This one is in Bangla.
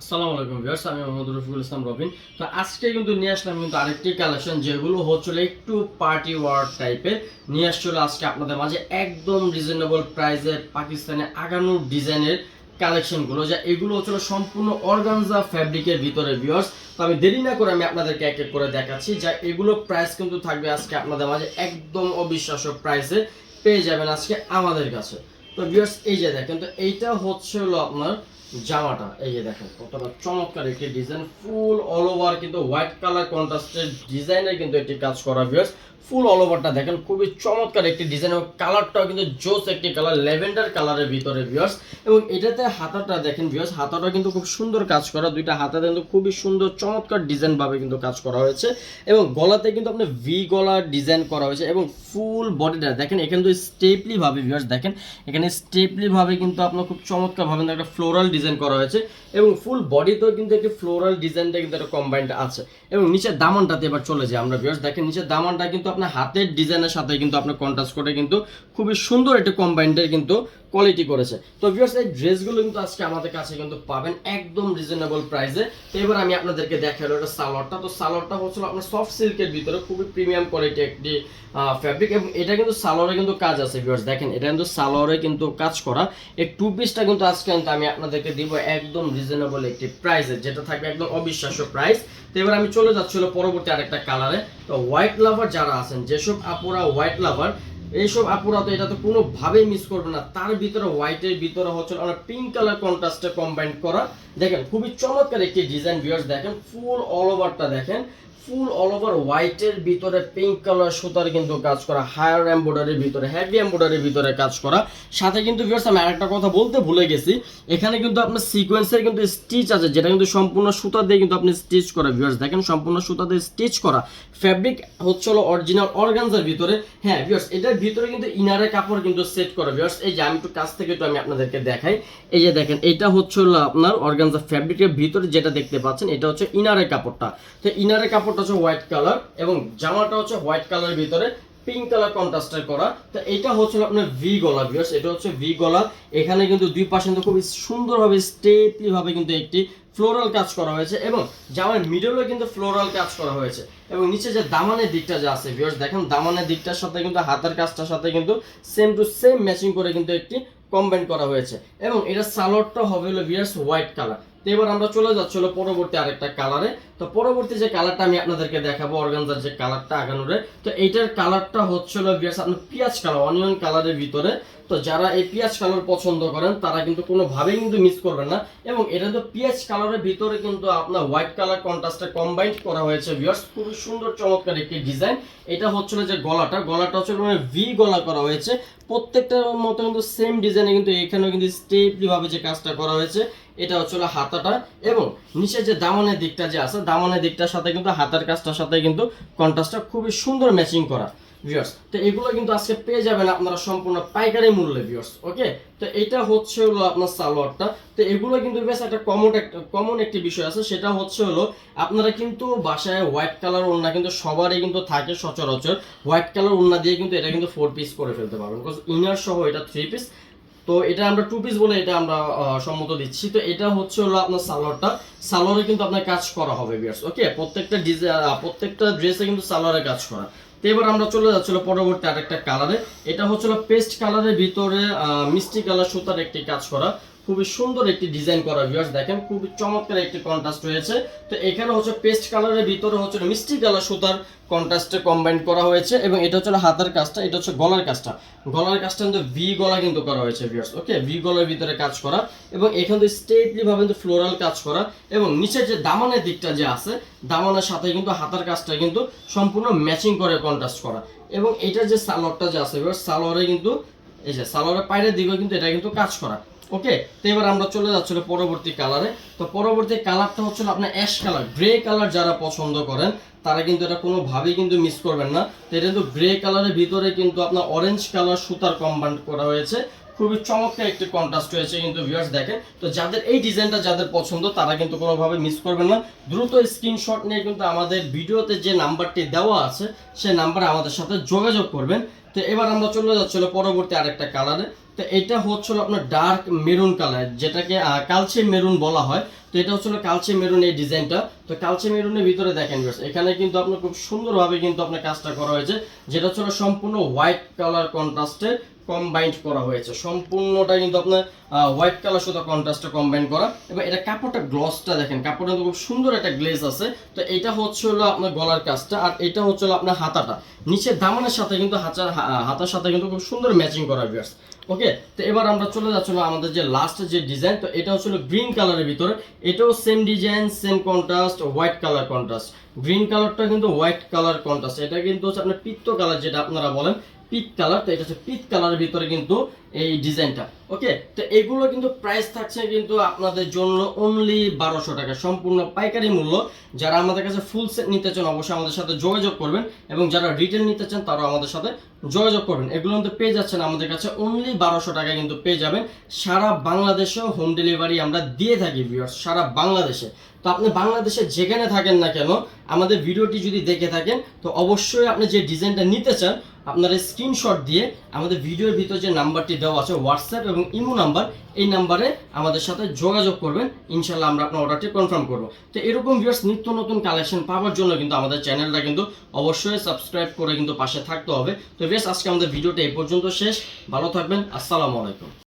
আসসালামু আলাইকুম ভিউয়ার্স, আমি মোহাম্মদ রফিকুল ইসলাম রবিন। তো আজকে কিন্তু নিয়ে আসলাম কিন্তু আরেকটি কালেকশন যেগুলো হচ্ছিল একটু পার্টি টাইপের নিয়ে আসছিল আজকে আপনাদের মাঝে একদম রিজনেবল প্রাইসে পাকিস্তানে ডিজাইনের কালেকশনগুলো যা এগুলো হচ্ছিল সম্পূর্ণ অর্গানজা ফ্যাব্রিকের ভিতরে ভিউয়ার্স। তো আমি দেরি না করে আমি আপনাদেরকে এক এক করে দেখাচ্ছি, যা এগুলো প্রাইস কিন্তু থাকবে আজকে আপনাদের মাঝে একদম অবিশ্বাস্য প্রাইসে পেয়ে যাবেন আজকে আমাদের কাছে। তো ভিউয়ার্স, এই যে দেখেন, তো এইটা হচ্ছে আপনার জামাটা, এই যে দেখেন, কতটা চমৎকার একটি ডিজাইন ফুল অল ওভার কিন্তু হোয়াইট কালার কন্ট্রাস্টের ডিজাইনের কিন্তু একটি কাজ করা ভিউয়ার্স ফুল অল ওভারটা দেখেন, খুবই চমৎকার একটি ডিজাইন এবং কালারটাও কিন্তু জোস একটি কালার ল্যাভেন্ডার কালারের ভিতরে ভিউয়ার্স এবং এটাতে হাতাটা দেখেন ভিউয়ার্স হাতাটা কিন্তু খুব সুন্দর কাজ করা, দুইটা হাতাতে কিন্তু খুবই সুন্দর, চমৎকার ডিজাইন ভাবে কিন্তু কাজ করা হয়েছে। এবং গলাতে কিন্তু আপনার ভি গলার ডিজাইন করা হয়েছে এবং ফুল বডিটা দেখেন, এখানে তো স্টেপলি ভাবে ভিউয়ার্স দেখেন, এখানে স্টেপলি ভাবে কিন্তু আপনার খুব চমৎকার ভাবে একটা ফ্লোরাল ডিজাইন করা হয়েছে এবং ফুল বডিতেও কিন্তু একটি ফ্লোরাল ডিজাইনটা কিন্তু একটা কম্বাইন্ড আছে। এবং নিচের দামানটাতে এবার চলে যায় আমরা ভিউয়ার্স দেখেন, নিচের দামানটা কিন্তু আপনার হাতের ডিজাইনের সাথে কিন্তু আপনার কন্ট্রাস্ট করে কিন্তু খুবই সুন্দর একটা কম্বাইন্ডের কিন্তু কোয়ালিটি করেছে। তো ভিউয়ার্স এই ড্রেসগুলো কিন্তু আজকে আমাদের কাছে কিন্তু পাবেন একদম রিজনেবল প্রাইসে তো এবার আমি আপনাদেরকে দেখাল এটা সালোয়ারটা। তো সালোয়ারটা হচ্ছিল আপনার সফট সিল্কের ভিতরে, খুবই প্রিমিয়াম কোয়ালিটি একটি ফ্যাব্রিক এবং এটা কিন্তু সালোয়ারে কিন্তু কাজ আছে ভিউয়ার্স দেখেন, এটা কিন্তু সালোয়ারে কিন্তু কাজ করা। এই টু পিসটা কিন্তু আজকে কিন্তু আমি আপনাদেরকে দিব একদম রিজনেবল একটি প্রাইসে যেটা থাকবে একদম অবিশ্বাস্য প্রাইস তো এবার আমি চলে যাচ্ছিল পরবর্তী আরেকটা কালারে তো হোয়াইট লাভার যারা আছেন, যেসব আপুরা হোয়াইট লাভার এইসব আপুরা তো এটা তো কোনোভাবেই মিস করবে না। তার ভিতরে হোয়াইটের ভিতরে হচ্ছে আমরা পিঙ্ক কালার কন্ট্রাস্টে কম্বাইন করা। দেখেন, খুবই চমৎকার একটি ডিজাইন ভিউয়ার্স দেখেন ফুল অল ওভারটা দেখেন। ফুল অল ওভার হোয়াইটের ভিতরে পিঙ্ক কালার সুতার কিন্তু কাজ করা হায়ার এম্বয়ডারির ভিতরে হেভি এম্বয়ডারির ভিতরে কাজ করা। সাথে কিন্তু ভিউয়ার্স আমি আরেকটা কথা বলতে ভুলে গেছি, এখানে কিন্তু আপনার সিকোয়েন্সের কিন্তু স্টিচ আছে, যেটা কিন্তু সম্পূর্ণ সুতা দিয়ে কিন্তু আপনি স্টিচ করা ভিউয়ার্স দেখেন সম্পূর্ণ সুতা দিয়ে স্টিচ করা। ফ্যাব্রিক হচ্ছে হলো অরিজিনাল অর্গানজার ভিতরে। হ্যাঁ ভিউয়ার্স এটার ভিতরে কিন্তু ইনারের কাপড় কিন্তু সেট করা ভিউয়ার্স এই যে আমি একটু কাছ থেকে একটু আমি আপনাদেরকে দেখাই, এই যে দেখেন, এটা হচ্ছে হলো আপনার অর্গানজা ফ্যাব্রিকের ভিতরে যেটা দেখতে পাচ্ছেন, এটা হচ্ছে ইনারের কাপড়টা। তো ইনারের কাপড়টা হচ্ছে হোয়াইট কালার এবং জামাটা হচ্ছে হোয়াইট কালারের ভিতরে পিঙ্ক কালার কন্ট্রাস্টের করা। তো এটা হচ্ছে আপনার ভি গলা ভিউয়ার্স এটা হচ্ছে ভি গলা। এখানে কিন্তু দুই পাশে কিন্তু খুবই সুন্দরভাবে স্টেপলি ভাবে কিন্তু একটি ফ্লোরাল কাজ করা হয়েছে এবং জামার মিডলে কিন্তু ফ্লোরাল কাজ করা হয়েছে। এবং নিচে যে দামানের দিকটা যে আছে ভিউয়ার্স দেখেন দামানের দিকটার সাথে কিন্তু হাতের কাজটার সাথে কিন্তু সেম টু সেম ম্যাচিং করে কিন্তু একটি কম্বাইন করা হয়েছে। এবং এটা সালোয়ারটা হবে হলো ভিউয়ার্স হোয়াইট কালার তো এবার আমরা চলে যাচ্ছি হলো পরবর্তী আরেকটা কালারে তো পরবর্তী যে কালারটা আমি আপনাদেরকে দেখাবো, অর্গানজার যে কালারটা আগানোরে, তো এইটার কালারটা হচ্ছিল বিয়াস, আপনার পেঁয়াজ কালার অনিয়ন কালারের ভিতরে। তো যারা এই পেঁয়াজ কালার পছন্দ করেন, তারা কিন্তু কোনোভাবেই কিন্তু মিস করবেন না। এবং এটা তো পেঁয়াজ কালারের ভিতরে কিন্তু আপনার হোয়াইট কালার কন্ট্রাস্টে কম্বাইন্ড করা হয়েছে ভিউয়ার্স খুবই সুন্দর, চমৎকার একটি ডিজাইন এটা হচ্ছিল যে গলাটা গলাটা হচ্ছে ভি গলা করা হয়েছে। প্রত্যেকটার মতো কিন্তু সেম ডিজাইনে কিন্তু এখানেও কিন্তু স্টেপলি ভাবে যে কাজটা করা হয়েছে, এটা হচ্ছে হাতাটা। এবং নিচে যে দামনের দিকটা যে আছে, দামনের দিকটার সাথে কিন্তু হাতার কাজটার সাথে কিন্তু কন্ট্রাস্টটা খুবই সুন্দর ম্যাচিং করা। তো এগুলো কিন্তু আজকে পেয়ে যাবেন আপনারা সম্পূর্ণ পাইকারি মূল্যে ওকে তো এটা হচ্ছে হলো আপনার সালোয়ারটা। তো এগুলো কিন্তু বেশ একটা কমন একটা কমন একটি বিষয় আছে, সেটা হচ্ছে হলো আপনারা কিন্তু বাসায় হোয়াইট কালার ওড়না কিন্তু সবারই কিন্তু থাকে সচরাচর। হোয়াইট কালার ওড়না দিয়ে কিন্তু এটা কিন্তু ফোর পিস করে ফেলতে পারবেন বিকজ ইনার সহ এটা থ্রি পিস তো এটা আমরা টু পিস বলে এটা আমরা সম্মত দিচ্ছি। তো এটা হচ্ছে হলো আপনার সালোয়ারটা। সালোয়ারে কিন্তু আপনার কাজ করা হবে বিয়ার্স ওকে প্রত্যেকটা ডিজাইন প্রত্যেকটা ড্রেসে কিন্তু সালোয়ারে কাজ করা। এবার আমরা চলে যাচ্ছিল পরবর্তী আরেকটা কালারে এটা হচ্ছিল পেস্ট কালারের ভিতরে মিষ্টি কালার সুতার একটি কাজ করা। খুবই সুন্দর একটি ডিজাইন করা ভিউয়ার্স দেখেন, খুবই চমৎকার একটি কন্ট্রাস্ট রয়েছে। তো এখানে হচ্ছে পেস্ট কালারের ভিতরে হচ্ছে মিষ্টি কালার সুতার কন্ট্রাস্টে কম্বাইন করা হয়েছে এবং এটা হচ্ছে হাতের কাজটা, এটা হচ্ছে গলার কাজটা। গলার কাজটা কিন্তু ভি গলা কিন্তু করা হয়েছে ভিউয়ার্স ওকে ভি গলার ভিতরে কাজ করা এবং এখান থেকে স্টেটলি ভাবে কিন্তু ফ্লোরাল কাজ করা এবং নিচের যে দামানের দিকটা যে আছে, দামানের সাথে কিন্তু হাতের কাজটা কিন্তু সম্পূর্ণ ম্যাচিং করে কন্ট্রাস্ট করা। এবং এটার যে সালোয়ারটা যে আছে ভিউয়ার্স সালোয়ারে কিন্তু, এই যে সালোয়ারের পায়ের দিকেও কিন্তু এটা কিন্তু কাজ করা। ওকে তো এবার আমরা চলে যাচ্ছিল পরবর্তী কালারে তো পরবর্তী কালারটা হচ্ছিল আপনার অ্যাশ কালার গ্রে কালার যারা পছন্দ করেন, তারা কিন্তু এটা কোনোভাবেই কিন্তু মিস করবেন না। তো এটা কিন্তু গ্রে কালারের ভিতরে কিন্তু আপনার অরেঞ্জ কালার সুতার কম্বাইন্ড করা হয়েছে। খুবই চমৎকার একটি কন্ট্রাস্ট হয়েছে কিন্তু ভিউয়ার্স দেখেন। তো যাদের এই ডিজাইনটা যাদের পছন্দ, তারা কিন্তু কোনোভাবে মিস করবেন না। দ্রুত স্ক্রিনশট নিয়ে কিন্তু আমাদের ভিডিওতে যে নাম্বারটি দেওয়া আছে, সেই নাম্বারে আমাদের সাথে যোগাযোগ করবেন। তো এবার আমরা চলে যাচ্ছিল পরবর্তী আরেকটা কালারে তো এটা হচ্ছিল আপনার ডার্ক মেরুন কালার যেটাকে কালচে মেরুন বলা হয়। তো এটা হচ্ছিল কালচে মেরুন এই ডিজাইনটা তো কালচে মেরুনের ভিতরে দেখেন এখানে কিন্তু আপনার খুব সুন্দরভাবে কিন্তু আপনার কাজটা করা হয়েছে, যেটা হচ্ছিল সম্পূর্ণ হোয়াইট কালার কন্ট্রাস্টে কম্বাইন্ড করা হয়েছে। সম্পূর্ণটা কিন্তু আপনার হোয়াইট কালার সাথে কন্ট্রাস্টে কম্বাইন করা। এবং এটা কাপড়টা গ্লসটা দেখেন, কাপড়টা কিন্তু খুব সুন্দর একটা গ্লেজ আছে। তো এটা হচ্ছে হলো আপনার গলার কাজটা, আর এটা হচ্ছে হলো আপনার হাতাটা। নিচের দামানের সাথে কিন্তু হাতার হাতার সাথে কিন্তু খুব সুন্দর ম্যাচিং করা বিয়ার্স ওকে তো এবার আমরা চলে যাচ্ছিল আমাদের যে লাস্ট যে ডিজাইন তো এটা হচ্ছিল গ্রিন কালারের ভিতরে। এটাও same design same contrast white colour contrast green কালারটা কিন্তু হোয়াইট কালার কন্ট্রাস্ট এটা কিন্তু হচ্ছে আপনার পিত্ত কালার যেটা আপনারা বলেন পিট কালার, তো এটা হচ্ছে পিট কালারের ভিতরে কিন্তু এই ডিজাইনটা। ওকে? তো এগুলো কিন্তু প্রাইস থাকছে কিন্তু আপনাদের জন্য অনলি বারোশো টাকা। সম্পূর্ণ পাইকারি মূল্য। যারা আমাদের কাছে ফুল সেট নিতে চান, অবশ্যই আমাদের সাথে যোগাযোগ করবেন এবং যারা রিটেল নিতে চান, তারাও আমাদের সাথে যোগাযোগ করবেন। এগুলো কিন্তু পেয়ে যাচ্ছেন আমাদের কাছে অনলি বারোশো টাকায় কিন্তু পেয়ে যাবেন। সারা বাংলাদেশেও হোম ডেলিভারি আমরা দিয়ে থাকি ভিউয়ার্স সারা বাংলাদেশে। তো আপনি বাংলাদেশে যেখানে থাকেন না কেন, আমাদের ভিডিওটি যদি দেখে থাকেন, তো অবশ্যই আপনি যে ডিজাইনটা নিতে চান আপনার স্ক্রিনশট দিয়ে আমাদের ভিডিওর ভিতরে যে নাম্বারটি দেওয়া আছে হোয়াটসঅ্যাপ এবং ইমো নাম্বার এই নাম্বারে আমাদের সাথে যোগাযোগ করবেন। ইনশাল্লাহ আমরা আপনার অর্ডারটি কনফার্ম করব। তো এরকম ভিউয়ার্স নিত্য নতুন কালেকশন পাওয়ার জন্য কিন্তু আমাদের চ্যানেলটা কিন্তু অবশ্যই সাবস্ক্রাইব করে কিন্তু পাশে থাকতে হবে। তো বেশ আজকে আমাদের ভিডিওটা এই পর্যন্ত শেষ। ভালো থাকবেন। আসসালামু আলাইকুম।